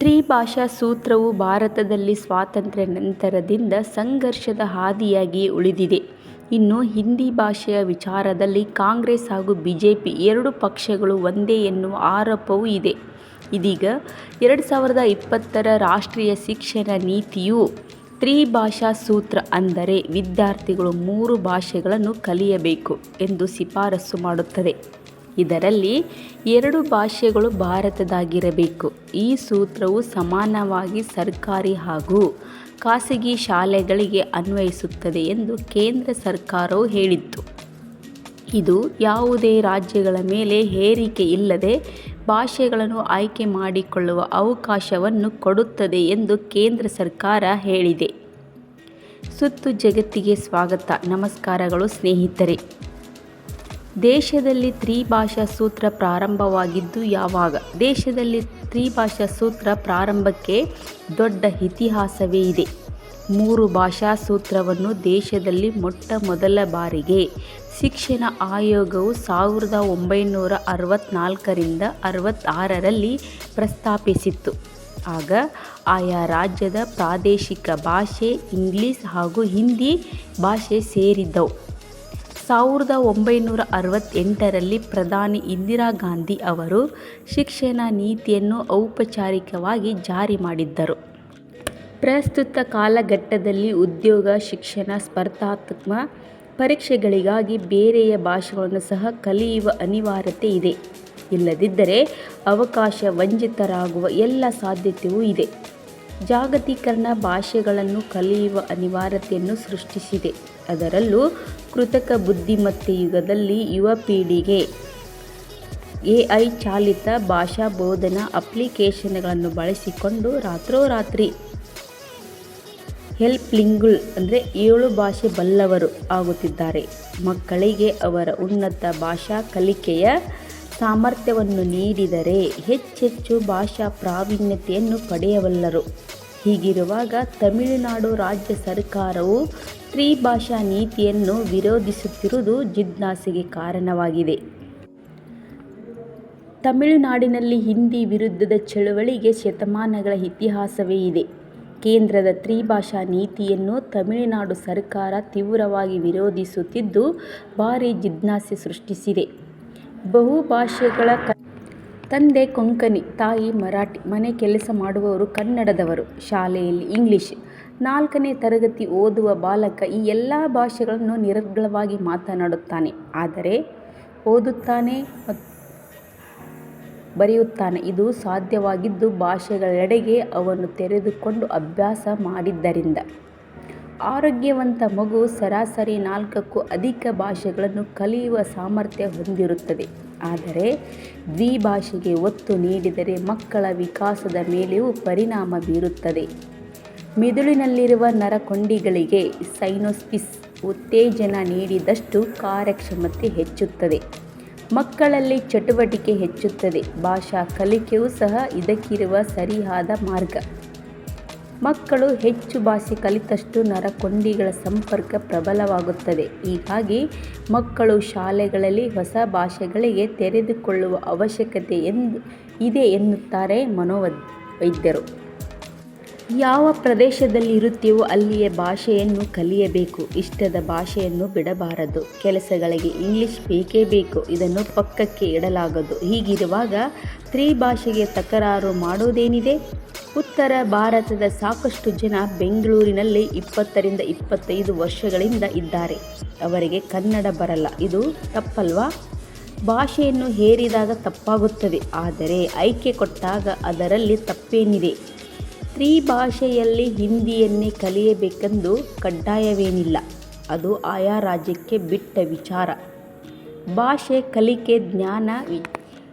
ತ್ರಿಭಾಷಾ ಸೂತ್ರವು ಭಾರತದಲ್ಲಿ ಸ್ವಾತಂತ್ರ್ಯ ನಂತರದಿಂದ ಸಂಘರ್ಷದ ಹಾದಿಯಾಗಿಯೇ ಉಳಿದಿದೆ. ಇನ್ನು ಹಿಂದಿ ಭಾಷೆಯ ವಿಚಾರದಲ್ಲಿ ಕಾಂಗ್ರೆಸ್ ಹಾಗೂ ಬಿಜೆಪಿ ಎರಡು ಪಕ್ಷಗಳು ಒಂದೇ ಎನ್ನುವ ಆರೋಪವೂ ಇದೆ. ಇದೀಗ ಎರಡು ಸಾವಿರದ ಇಪ್ಪತ್ತರ ರಾಷ್ಟ್ರೀಯ ಶಿಕ್ಷಣ ನೀತಿಯು ತ್ರಿಭಾಷಾ ಸೂತ್ರ ಅಂದರೆ ವಿದ್ಯಾರ್ಥಿಗಳು ಮೂರು ಭಾಷೆಗಳನ್ನು ಕಲಿಯಬೇಕು ಎಂದು ಶಿಫಾರಸು ಮಾಡುತ್ತದೆ. ಇದರಲ್ಲಿ ಎರಡು ಭಾಷೆಗಳು ಭಾರತದಾಗಿರಬೇಕು ಈ ಸೂತ್ರವು ಸಮಾನವಾಗಿ ಸರ್ಕಾರಿ ಹಾಗೂ ಖಾಸಗಿ ಶಾಲೆಗಳಿಗೆ ಅನ್ವಯಿಸುತ್ತದೆ ಎಂದು ಕೇಂದ್ರ ಸರ್ಕಾರವು ಹೇಳಿತ್ತು. ಇದು ಯಾವುದೇ ರಾಜ್ಯಗಳ ಮೇಲೆ ಹೇರಿಕೆ ಇಲ್ಲದೆ ಭಾಷೆಗಳನ್ನು ಆಯ್ಕೆ ಮಾಡಿಕೊಳ್ಳುವ ಅವಕಾಶವನ್ನು ಕೊಡುತ್ತದೆ ಎಂದು ಕೇಂದ್ರ ಸರ್ಕಾರ ಹೇಳಿದೆ. ಸುತ್ತು ಜಗತ್ತಿಗೆ ಸ್ವಾಗತ. ನಮಸ್ಕಾರಗಳು ಸ್ನೇಹಿತರೆ. ದೇಶದಲ್ಲಿ ತ್ರಿಭಾಷಾ ಸೂತ್ರ ಪ್ರಾರಂಭವಾಗಿದ್ದು ಯಾವಾಗ? ದೇಶದಲ್ಲಿ ತ್ರಿಭಾಷಾ ಸೂತ್ರ ಪ್ರಾರಂಭಕ್ಕೆ ದೊಡ್ಡ ಇತಿಹಾಸವೇ ಇದೆ. ಮೂರು ಭಾಷಾ ಸೂತ್ರವನ್ನು ದೇಶದಲ್ಲಿ ಮೊಟ್ಟ ಮೊದಲ ಬಾರಿಗೆ ಶಿಕ್ಷಣ ಆಯೋಗವು ಸಾವಿರದ ಒಂಬೈನೂರ ಅರವತ್ತ್ನಾಲ್ಕರಿಂದ ಅರವತ್ತಾರರಲ್ಲಿ ಪ್ರಸ್ತಾಪಿಸಿತ್ತು. ಆಗ ಆಯಾ ರಾಜ್ಯದ ಪ್ರಾದೇಶಿಕ ಭಾಷೆ ಇಂಗ್ಲಿಷ್ ಹಾಗೂ ಹಿಂದಿ ಭಾಷೆ ಸೇರಿದ್ದವು. ಸಾವಿರದ ಒಂಬೈನೂರ ಅರವತ್ತೆಂಟರಲ್ಲಿ ಪ್ರಧಾನಿ ಇಂದಿರಾ ಗಾಂಧಿ ಅವರು ಶಿಕ್ಷಣ ನೀತಿಯನ್ನು ಔಪಚಾರಿಕವಾಗಿ ಜಾರಿ ಮಾಡಿದ್ದರು. ಪ್ರಸ್ತುತ ಕಾಲಘಟ್ಟದಲ್ಲಿ ಉದ್ಯೋಗ, ಶಿಕ್ಷಣ, ಸ್ಪರ್ಧಾತ್ಮಕ ಪರೀಕ್ಷೆಗಳಿಗಾಗಿ ಬೇರೆಯ ಭಾಷೆಗಳನ್ನು ಸಹ ಕಲಿಯುವ ಅನಿವಾರ್ಯತೆ ಇದೆ. ಇಲ್ಲದಿದ್ದರೆ ಅವಕಾಶ ವಂಚಿತರಾಗುವ ಎಲ್ಲ ಸಾಧ್ಯತೆಯೂ ಇದೆ. ಜಾಗತೀಕರಣ ಭಾಷೆಗಳನ್ನು ಕಲಿಯುವ ಅನಿವಾರ್ಯತೆಯನ್ನು ಸೃಷ್ಟಿಸಿದೆ. ಅದರಲ್ಲೂ ಕೃತಕ ಬುದ್ಧಿಮತ್ತೆ ಯುಗದಲ್ಲಿ ಯುವ ಪೀಳಿಗೆ ಎಐ ಚಾಲಿತ ಭಾಷಾ ಬೋಧನಾ ಅಪ್ಲಿಕೇಶನ್ಗಳನ್ನು ಬಳಸಿಕೊಂಡು ರಾತ್ರೋರಾತ್ರಿ ಹೆಲ್ಪ್ ಲಿಂಗುಳ್ ಅಂದರೆ ಏಳು ಭಾಷೆ ಬಲ್ಲವರು ಆಗುತ್ತಿದ್ದಾರೆ. ಮಕ್ಕಳಿಗೆ ಅವರ ಉನ್ನತ ಭಾಷಾ ಕಲಿಕೆಯ ಸಾಮರ್ಥ್ಯವನ್ನು ನೀಡಿದರೆ ಹೆಚ್ಚೆಚ್ಚು ಭಾಷಾ ಪ್ರಾವೀಣ್ಯತೆಯನ್ನು ಪಡೆಯಬಲ್ಲರು. ಹೀಗಿರುವಾಗ ತಮಿಳುನಾಡು ರಾಜ್ಯ ಸರ್ಕಾರವು ತ್ರಿಭಾಷಾ ನೀತಿಯನ್ನು ವಿರೋಧಿಸುತ್ತಿರುವುದು ಜಿಜ್ಞಾಸೆಗೆ ಕಾರಣವಾಗಿದೆ. ತಮಿಳುನಾಡಿನಲ್ಲಿ ಹಿಂದಿ ವಿರುದ್ಧದ ಚಳವಳಿಗೆ ಶತಮಾನಗಳ ಇತಿಹಾಸವೇ ಇದೆ. ಕೇಂದ್ರದ ತ್ರಿಭಾಷಾ ನೀತಿಯನ್ನು ತಮಿಳುನಾಡು ಸರ್ಕಾರ ತೀವ್ರವಾಗಿ ವಿರೋಧಿಸುತ್ತಿದ್ದು ಭಾರೀ ಜಿಜ್ಞಾಸೆ ಸೃಷ್ಟಿಸಿದೆ. ಬಹುಭಾಷೆಗಳ ತಂದೆ ಕೊಂಕಣಿ, ತಾಯಿ ಮರಾಠಿ, ಮನೆ ಕೆಲಸ ಮಾಡುವವರು ಕನ್ನಡದವರು, ಶಾಲೆಯಲ್ಲಿ ಇಂಗ್ಲಿಷ್. ನಾಲ್ಕನೇ ತರಗತಿ ಓದುವ ಬಾಲಕ ಈ ಎಲ್ಲ ಭಾಷೆಗಳನ್ನು ನಿರರ್ಗಳವಾಗಿ ಮಾತನಾಡುತ್ತಾನೆ. ಆದರೆ ಓದುತ್ತಾನೆ, ಬರೆಯುತ್ತಾನೆ. ಇದು ಸಾಧ್ಯವಾಗಿದ್ದು ಭಾಷೆಗಳೆಡೆಗೆ ಅವನು ತೆರೆದುಕೊಂಡು ಅಭ್ಯಾಸ ಮಾಡಿದ್ದರಿಂದ. ಆರೋಗ್ಯವಂತ ಮಗು ಸರಾಸರಿ ನಾಲ್ಕಕ್ಕೂ ಅಧಿಕ ಭಾಷೆಗಳನ್ನು ಕಲಿಯುವ ಸಾಮರ್ಥ್ಯ ಹೊಂದಿರುತ್ತದೆ. ಆದರೆ ದ್ವಿಭಾಷೆಗೆ ಒತ್ತು ನೀಡಿದರೆ ಮಕ್ಕಳ ವಿಕಾಸದ ಮೇಲೆಯೂ ಪರಿಣಾಮ ಬೀರುತ್ತದೆ. ಮೆದುಳಿನಲ್ಲಿರುವ ನರಕೊಂಡಿಗಳಿಗೆ ಸೈನೋಸ್ಪಿಸ್ ಉತ್ತೇಜನ ನೀಡಿದಷ್ಟು ಕಾರ್ಯಕ್ಷಮತೆ ಹೆಚ್ಚುತ್ತದೆ. ಮಕ್ಕಳಲ್ಲಿ ಚಟುವಟಿಕೆ ಹೆಚ್ಚುತ್ತದೆ. ಭಾಷಾ ಕಲಿಕೆಯೂ ಸಹ ಇದಕ್ಕಿರುವ ಸರಿಯಾದ ಮಾರ್ಗ. ಮಕ್ಕಳು ಹೆಚ್ಚು ಭಾಷೆ ಕಲಿತಷ್ಟು ನರಕೊಂಡಿಗಳ ಸಂಪರ್ಕ ಪ್ರಬಲವಾಗುತ್ತದೆ. ಹೀಗಾಗಿ ಮಕ್ಕಳು ಶಾಲೆಗಳಲ್ಲಿ ಹೊಸ ಭಾಷೆಗಳಿಗೆ ತೆರೆದುಕೊಳ್ಳುವ ಅವಶ್ಯಕತೆ ಎಂದು ಇದೆ ಎನ್ನುತ್ತಾರೆ ಮನೋವೈದ್ಯರು. ಯಾವ ಪ್ರದೇಶದಲ್ಲಿರುತ್ತೀವೋ ಅಲ್ಲಿಯ ಭಾಷೆಯನ್ನು ಕಲಿಯಬೇಕು. ಇಷ್ಟದ ಭಾಷೆಯನ್ನು ಬಿಡಬಾರದು. ಕೆಲಸಗಳಿಗೆ ಇಂಗ್ಲಿಷ್ ಬೇಕೇ ಬೇಕು. ಇದನ್ನು ಪಕ್ಕಕ್ಕೆ ಇಡಲಾಗದು. ಹೀಗಿರುವಾಗ ತ್ರಿಭಾಷೆಗೆ ತಕರಾರು ಮಾಡುವುದೇನಿದೆ? ಉತ್ತರ ಭಾರತದ ಸಾಕಷ್ಟು ಜನ ಬೆಂಗಳೂರಿನಲ್ಲಿ ಇಪ್ಪತ್ತರಿಂದ ಇಪ್ಪತ್ತೈದು ವರ್ಷಗಳಿಂದ ಇದ್ದಾರೆ. ಅವರಿಗೆ ಕನ್ನಡ ಬರಲ್ಲ. ಇದು ತಪ್ಪಲ್ವಾ? ಭಾಷೆಯನ್ನು ಹೇರಿದಾಗ ತಪ್ಪಾಗುತ್ತದೆ. ಆದರೆ, ಆಯ್ಕೆ ಕೊಟ್ಟಾಗ ಅದರಲ್ಲಿ ತಪ್ಪೇನಿದೆ? ತ್ರಿಭಾಷೆಯಲ್ಲಿ ಹಿಂದಿಯನ್ನೇ ಕಲಿಯಬೇಕೆಂದು ಕಡ್ಡಾಯವೇನಿಲ್ಲ. ಅದು ಆಯಾ ರಾಜ್ಯಕ್ಕೆ ಬಿಟ್ಟ ವಿಚಾರ. ಭಾಷೆ ಕಲಿಕೆ ಜ್ಞಾನ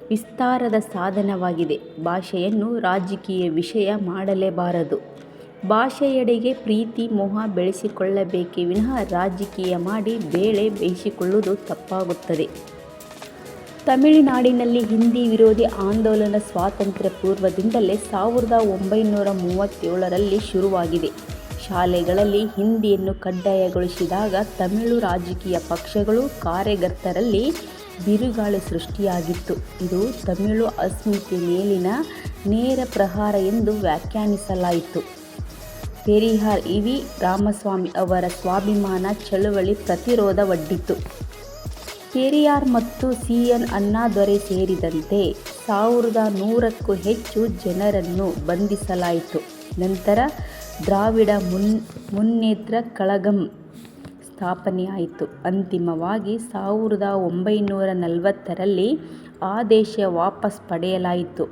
ವಿಸ್ತಾರದ ಸಾಧನವಾಗಿದೆ. ಭಾಷೆಯನ್ನು ರಾಜಕೀಯ ವಿಷಯ ಮಾಡಲೇಬಾರದು. ಭಾಷೆಯೆಡೆಗೆ ಪ್ರೀತಿ, ಮೋಹ ಬೆಳೆಸಿಕೊಳ್ಳಬೇಕೇ ವಿನಃ ರಾಜಕೀಯ ಮಾಡಿ ಬೇಳೆ ಬೇಯಿಸಿಕೊಳ್ಳುವುದು ತಪ್ಪಾಗುತ್ತದೆ. ತಮಿಳುನಾಡಿನಲ್ಲಿ ಹಿಂದಿ ವಿರೋಧಿ ಆಂದೋಲನ ಸ್ವಾತಂತ್ರ್ಯ ಪೂರ್ವದಿಂದಲೇ ಸಾವಿರದ ಒಂಬೈನೂರ ಮೂವತ್ತೇಳರಲ್ಲಿ ಶುರುವಾಗಿದೆ. ಶಾಲೆಗಳಲ್ಲಿ ಹಿಂದಿಯನ್ನು ಕಡ್ಡಾಯಗೊಳಿಸಿದಾಗ ತಮಿಳು ರಾಜಕೀಯ ಪಕ್ಷಗಳು, ಕಾರ್ಯಕರ್ತರಲ್ಲಿ ಬಿರುಗಾಳಿ ಸೃಷ್ಟಿಯಾಗಿತ್ತು. ಇದು ತಮಿಳು ಅಸ್ಮಿತೆ ಮೇಲಿನ ನೇರ ಪ್ರಹಾರ ಎಂದು ವ್ಯಾಖ್ಯಾನಿಸಲಾಯಿತು. ಪೆರಿಹಾರ್ ಇವಿ. ರಾಮಸ್ವಾಮಿ ಅವರ ಸ್ವಾಭಿಮಾನ ಚಳುವಳಿ ಪ್ರತಿರೋಧವೊಡ್ಡಿತು. ಪೆರಿಯಾರ್ ಮತ್ತು ಸಿ. ಎನ್. ಅಣ್ಣಾದೊರೈ ಸೇರಿದಂತೆ ಸಾವಿರದ ನೂರಕ್ಕೂ ಹೆಚ್ಚು ಜನರನ್ನು ಬಂಧಿಸಲಾಯಿತು. ನಂತರ ದ್ರಾವಿಡ ಮುನ್, ಮುನ್ನೇತ್ರ ಕಳಗಂ ಸ್ಥಾಪನೆಯಾಯಿತು. ಅಂತಿಮವಾಗಿ ಸಾವಿರದ ಒಂಬೈನೂರ ನಲವತ್ತರಲ್ಲಿ ಆದೇಶ ವಾಪಸ್ ಪಡೆಯಲಾಯಿತು.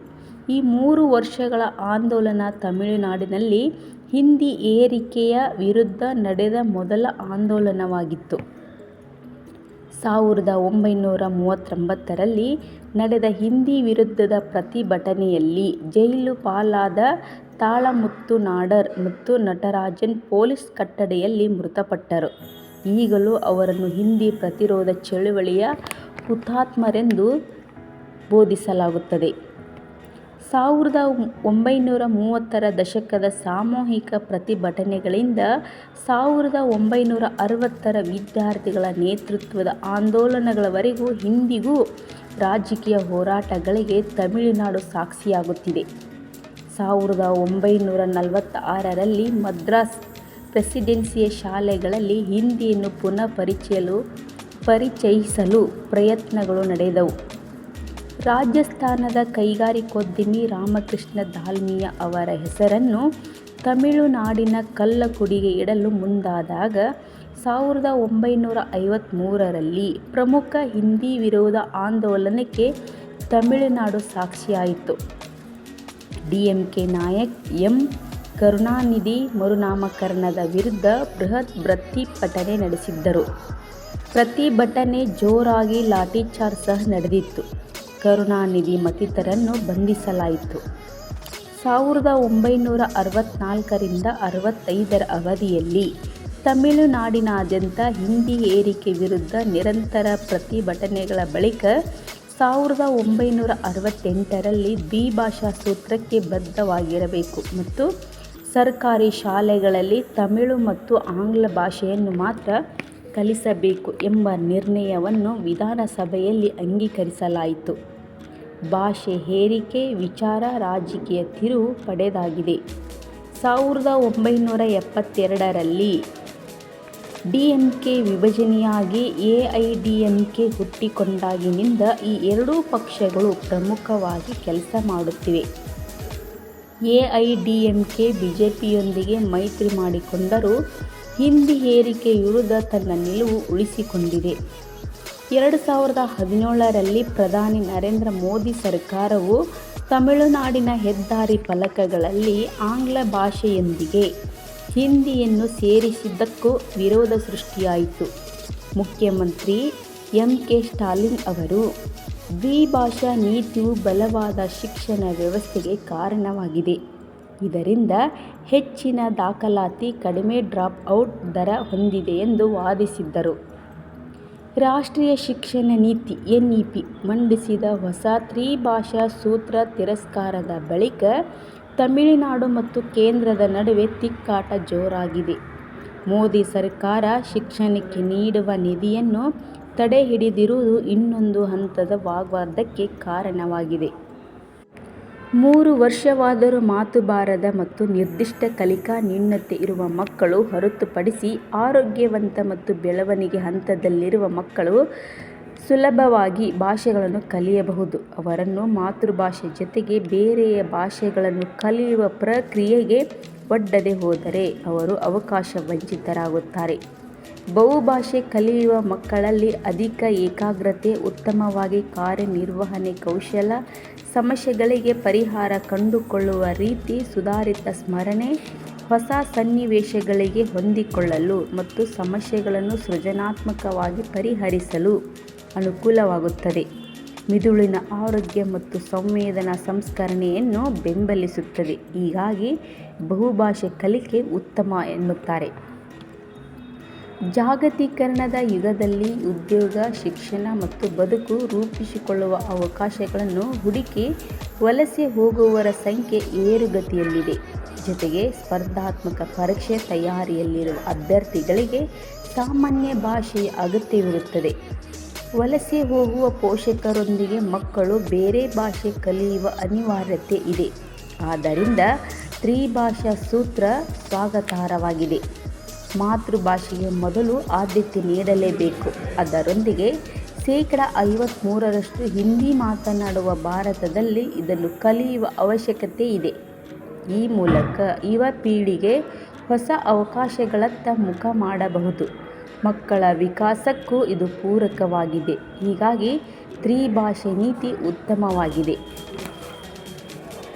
ಈ ಮೂರು ವರ್ಷಗಳ ಆಂದೋಲನ ತಮಿಳುನಾಡಿನಲ್ಲಿ ಹಿಂದಿ ಏರಿಕೆಯ ವಿರುದ್ಧ ನಡೆದ ಮೊದಲ ಆಂದೋಲನವಾಗಿತ್ತು. ಸಾವಿರದ ಒಂಬೈನೂರ ಮೂವತ್ತೊಂಬತ್ತರಲ್ಲಿ ನಡೆದ ಹಿಂದಿ ವಿರುದ್ಧದ ಪ್ರತಿಭಟನೆಯಲ್ಲಿ ಜೈಲು ಪಾಲಾದ ತಾಳಮುತ್ತು ನಾಡರ್ ಮತ್ತು ನಟರಾಜನ್ ಪೊಲೀಸ್ ಕಟ್ಟಡೆಯಲ್ಲಿ ಮೃತಪಟ್ಟರು. ಈಗಲೂ ಅವರನ್ನು ಹಿಂದಿ ಪ್ರತಿರೋಧ ಚಳುವಳಿಯ ಹುತಾತ್ಮರೆಂದು ಬೋಧಿಸಲಾಗುತ್ತದೆ. ಸಾವಿರದ ಒಂಬೈನೂರ ಮೂವತ್ತರ ದಶಕದ ಸಾಮೂಹಿಕ ಪ್ರತಿಭಟನೆಗಳಿಂದ ಸಾವಿರದ ಒಂಬೈನೂರ ಅರವತ್ತರ ವಿದ್ಯಾರ್ಥಿಗಳ ನೇತೃತ್ವದ ಆಂದೋಲನಗಳವರೆಗೂ ಇಂದಿಗೂ ರಾಜಕೀಯ ಹೋರಾಟಗಳಿಗೆ ತಮಿಳುನಾಡು ಸಾಕ್ಷಿಯಾಗುತ್ತಿದೆ. ಸಾವಿರದ ಒಂಬೈನೂರ ನಲವತ್ತಾರರಲ್ಲಿ ಮದ್ರಾಸ್ ಪ್ರೆಸಿಡೆನ್ಸಿಯ ಶಾಲೆಗಳಲ್ಲಿ ಹಿಂದಿಯನ್ನು ಪುನಃ ಪರಿಚಯಲು, ಪರಿಚಯಿಸಲು ಪ್ರಯತ್ನಗಳು ನಡೆದವು. ರಾಜಸ್ಥಾನದ ಕೈಗಾರಿಕೋದ್ಯಮಿ ರಾಮಕೃಷ್ಣ ದಾಲ್ಮಿಯಾ ಅವರ ಹೆಸರನ್ನು ತಮಿಳುನಾಡಿನ ಕಲ್ಲಕುಡಿಗೆ ಇಡಲು ಮುಂದಾದಾಗ ಸಾವಿರದ ಒಂಬೈನೂರ ಐವತ್ತಮೂರರಲ್ಲಿ ಪ್ರಮುಖ ಹಿಂದಿ ವಿರೋಧ ಆಂದೋಲನಕ್ಕೆ ತಮಿಳುನಾಡು ಸಾಕ್ಷಿಯಾಯಿತು. ಡಿ ಎಂ ಕೆ ನಾಯಕ್ ಎಂ. ಕರುಣಾನಿಧಿ ಮರುನಾಮಕರಣದ ವಿರುದ್ಧ ಬೃಹತ್ ಪ್ರತಿಭಟನೆ ನಡೆಸಿದ್ದರು. ಪ್ರತಿಭಟನೆ ಜೋರಾಗಿ ಲಾಠಿಚಾರ್ಜ್ ಸಹ ನಡೆದಿತ್ತು. ಕರುಣಾನಿಧಿ ಮತ್ತಿತರರನ್ನು ಬಂಧಿಸಲಾಯಿತು. ಸಾವಿರದ ಒಂಬೈನೂರ ಅರವತ್ತ್ನಾಲ್ಕರಿಂದ ಅರವತ್ತೈದರ ಅವಧಿಯಲ್ಲಿ ತಮಿಳುನಾಡಿನಾದ್ಯಂತ ಹಿಂದಿ ಏರಿಕೆ ವಿರುದ್ಧ ನಿರಂತರ ಪ್ರತಿಭಟನೆಗಳ ಬಳಿಕ ಸಾವಿರದ ಒಂಬೈನೂರ ಅರವತ್ತೆಂಟರಲ್ಲಿ ದ್ವಿಭಾಷಾ ಸೂತ್ರಕ್ಕೆ ಬದ್ಧವಾಗಿರಬೇಕು ಮತ್ತು ಸರ್ಕಾರಿ ಶಾಲೆಗಳಲ್ಲಿ ತಮಿಳು ಮತ್ತು ಆಂಗ್ಲ ಭಾಷೆಯನ್ನು ಮಾತ್ರ ಕಲಿಸಬೇಕು ಎಂಬ ನಿರ್ಣಯವನ್ನು ವಿಧಾನಸಭೆಯಲ್ಲಿ ಅಂಗೀಕರಿಸಲಾಯಿತು. ಭಾಷೆ ಹೇರಿಕೆ, ವಿಚಾರ, ರಾಜಕೀಯ ತಿರುವು ಪಡೆದಾಗಿದೆ. ಸಾವಿರದ ಒಂಬೈನೂರ ಎಪ್ಪತ್ತೆರಡರಲ್ಲಿ ಡಿಎಂಕೆ ವಿಭಜನೆಯಾಗಿ ಎಐಎಡಿಎಂಕೆ ಹುಟ್ಟಿಕೊಂಡಾಗಿನಿಂದ ಈ ಎರಡೂ ಪಕ್ಷಗಳು ಪ್ರಮುಖವಾಗಿ ಕೆಲಸ ಮಾಡುತ್ತಿವೆ. ಎಐಎಡಿಎಂಕೆ ಬಿಜೆಪಿಯೊಂದಿಗೆ ಮೈತ್ರಿ ಮಾಡಿಕೊಂಡರೂ ಹಿಂದಿ ಹೇರಿಕೆ ವಿರುದ್ಧ ತನ್ನ ನಿಲುವು ಉಳಿಸಿಕೊಂಡಿದೆ. ಎರಡು ಸಾವಿರದ ಹದಿನೇಳರಲ್ಲಿ ಪ್ರಧಾನಿ ನರೇಂದ್ರ ಮೋದಿ ಸರ್ಕಾರವು ತಮಿಳುನಾಡಿನ ಹೆದ್ದಾರಿ ಫಲಕಗಳಲ್ಲಿ ಆಂಗ್ಲ ಭಾಷೆಯೊಂದಿಗೆ ಹಿಂದಿಯನ್ನು ಸೇರಿಸಿದ್ದಕ್ಕೂ ವಿರೋಧ ಸೃಷ್ಟಿಯಾಯಿತು. ಮುಖ್ಯಮಂತ್ರಿ ಎಂ. ಕೆ. ಸ್ಟಾಲಿನ್ ಅವರು, ದ್ವಿಭಾಷಾ ನೀತಿಯು ಬಲವಾದ ಶಿಕ್ಷಣ ವ್ಯವಸ್ಥೆಗೆ ಕಾರಣವಾಗಿದೆ. ಇದರಿಂದ ಹೆಚ್ಚಿನ ದಾಖಲಾತಿ, ಕಡಿಮೆ ಡ್ರಾಪ್ ಔಟ್ ದರ ಹೊಂದಿದೆ ಎಂದು ವಾದಿಸಿದ್ದರು. ರಾಷ್ಟ್ರೀಯ ಶಿಕ್ಷಣ ನೀತಿ ಎನ್ ಇ ಪಿ ಮಂಡಿಸಿದ ಹೊಸ ತ್ರಿಭಾಷಾ ಸೂತ್ರ ತಿರಸ್ಕಾರದ ಬಳಿಕ ತಮಿಳುನಾಡು ಮತ್ತು ಕೇಂದ್ರದ ನಡುವೆ ತಿಕ್ಕಾಟ ಜೋರಾಗಿದೆ. ಮೋದಿ ಸರ್ಕಾರ ಶಿಕ್ಷಣಕ್ಕೆ ನೀಡುವ ನಿಧಿಯನ್ನು ತಡೆಹಿಡಿದಿರುವುದು ಇನ್ನೊಂದು ಹಂತದ ವಾಗ್ವಾದಕ್ಕೆ ಕಾರಣವಾಗಿದೆ. ಮೂರು ವರ್ಷವಾದರೂ ಮಾತು ಬಾರದ ಮತ್ತು ನಿರ್ದಿಷ್ಟ ಕಲಿಕಾ ನ್ಯೂನತೆ ಇರುವ ಮಕ್ಕಳು ಹೊರತುಪಡಿಸಿ ಆರೋಗ್ಯವಂತ ಮತ್ತು ಬೆಳವಣಿಗೆ ಹಂತದಲ್ಲಿರುವ ಮಕ್ಕಳು ಸುಲಭವಾಗಿ ಭಾಷೆಗಳನ್ನು ಕಲಿಯಬಹುದು. ಅವರನ್ನು ಮಾತೃಭಾಷೆ ಜೊತೆಗೆ ಬೇರೆಯ ಭಾಷೆಗಳನ್ನು ಕಲಿಯುವ ಪ್ರಕ್ರಿಯೆಗೆ ಒಡ್ಡದೆ ಹೋದರೆ ಅವರು ಅವಕಾಶ ವಂಚಿತರಾಗುತ್ತಾರೆ. ಬಹುಭಾಷೆ ಕಲಿಯುವ ಮಕ್ಕಳಲ್ಲಿ ಅಧಿಕ ಏಕಾಗ್ರತೆ, ಉತ್ತಮವಾಗಿ ಕಾರ್ಯನಿರ್ವಹಣೆ ಕೌಶಲ, ಸಮಸ್ಯೆಗಳಿಗೆ ಪರಿಹಾರ ಕಂಡುಕೊಳ್ಳುವ ರೀತಿ, ಸುಧಾರಿತ ಸ್ಮರಣೆ, ಹೊಸ ಸನ್ನಿವೇಶಗಳಿಗೆ ಹೊಂದಿಕೊಳ್ಳಲು ಮತ್ತು ಸಮಸ್ಯೆಗಳನ್ನು ಸೃಜನಾತ್ಮಕವಾಗಿ ಪರಿಹರಿಸಲು ಅನುಕೂಲವಾಗುತ್ತದೆ. ಮಿದುಳಿನ ಆರೋಗ್ಯ ಮತ್ತು ಸಂವೇದನಾ ಸಂಸ್ಕರಣೆಯನ್ನು ಬೆಂಬಲಿಸುತ್ತದೆ. ಹೀಗಾಗಿ ಬಹುಭಾಷೆ ಕಲಿಕೆ ಉತ್ತಮ ಎನ್ನುತ್ತಾರೆ. ಜಾಗತೀಕರಣದ ಯುಗದಲ್ಲಿ ಉದ್ಯೋಗ, ಶಿಕ್ಷಣ ಮತ್ತು ಬದುಕು ರೂಪಿಸಿಕೊಳ್ಳುವ ಅವಕಾಶಗಳನ್ನು ಹುಡುಕಿ ವಲಸೆ ಹೋಗುವವರ ಸಂಖ್ಯೆ ಏರುಗತಿಯಲ್ಲಿದೆ. ಜೊತೆಗೆ ಸ್ಪರ್ಧಾತ್ಮಕ ಪರೀಕ್ಷೆ ತಯಾರಿಯಲ್ಲಿರುವ ಅಭ್ಯರ್ಥಿಗಳಿಗೆ ಸಾಮಾನ್ಯ ಭಾಷೆಯ ಅಗತ್ಯವಿರುತ್ತದೆ. ವಲಸೆ ಹೋಗುವ ಪೋಷಕರೊಂದಿಗೆ ಮಕ್ಕಳು ಬೇರೆ ಭಾಷೆ ಕಲಿಯುವ ಅನಿವಾರ್ಯತೆ ಇದೆ ಆದ್ದರಿಂದ ತ್ರಿಭಾಷಾ ಸೂತ್ರ ಸ್ವಾಗತಾರ್ಹವಾಗಿದೆ ಮಾತೃಭಾಷೆಗೆ ಮೊದಲು ಆದ್ಯತೆ ನೀಡಲೇಬೇಕು. ಅದರೊಂದಿಗೆ ಶೇಕಡ ಐವತ್ತ್ಮೂರರಷ್ಟು ಹಿಂದಿ ಮಾತನಾಡುವ ಭಾರತದಲ್ಲಿ ಇದನ್ನು ಕಲಿಯುವ ಅವಶ್ಯಕತೆ ಇದೆ. ಈ ಮೂಲಕ ಯುವ ಪೀಳಿಗೆ ಹೊಸ ಅವಕಾಶಗಳತ್ತ ಮುಖ ಮಾಡಬಹುದು. ಮಕ್ಕಳ ವಿಕಾಸಕ್ಕೂ ಇದು ಪೂರಕವಾಗಿದೆ. ಹೀಗಾಗಿ ತ್ರಿಭಾಷೆ ನೀತಿ ಉತ್ತಮವಾಗಿದೆ.